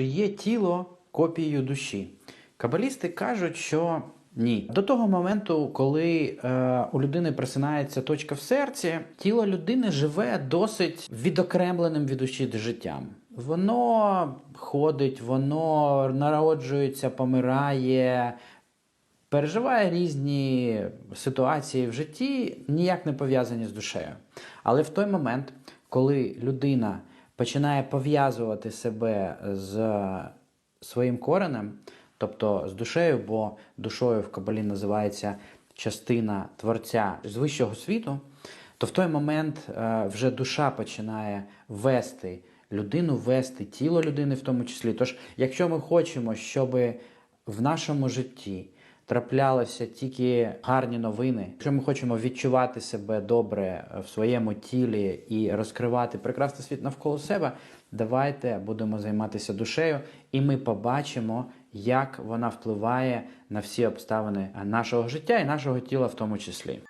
Є тіло копією душі. Кабалісти кажуть, що ні. До того моменту, коли е, у людини просинається точка в серці, тіло людини живе досить відокремленим від душі життям. Воно ходить, воно народжується, помирає, переживає різні ситуації в житті, ніяк не пов'язані з душею. Але в той момент, коли людина починає пов'язувати себе з своїм коренем, тобто з душею, бо душою в Кабалі називається частина творця з вищого світу, то в той момент е, вже душа починає вести людину, вести тіло людини в тому числі. Тож, якщо ми хочемо, щоб в нашому житті траплялися тільки гарні новини, якщо ми хочемо відчувати себе добре в своєму тілі і розкривати прекрасний світ навколо себе, давайте будемо займатися душею, і ми побачимо, як вона впливає на всі обставини нашого життя і нашого тіла в тому числі.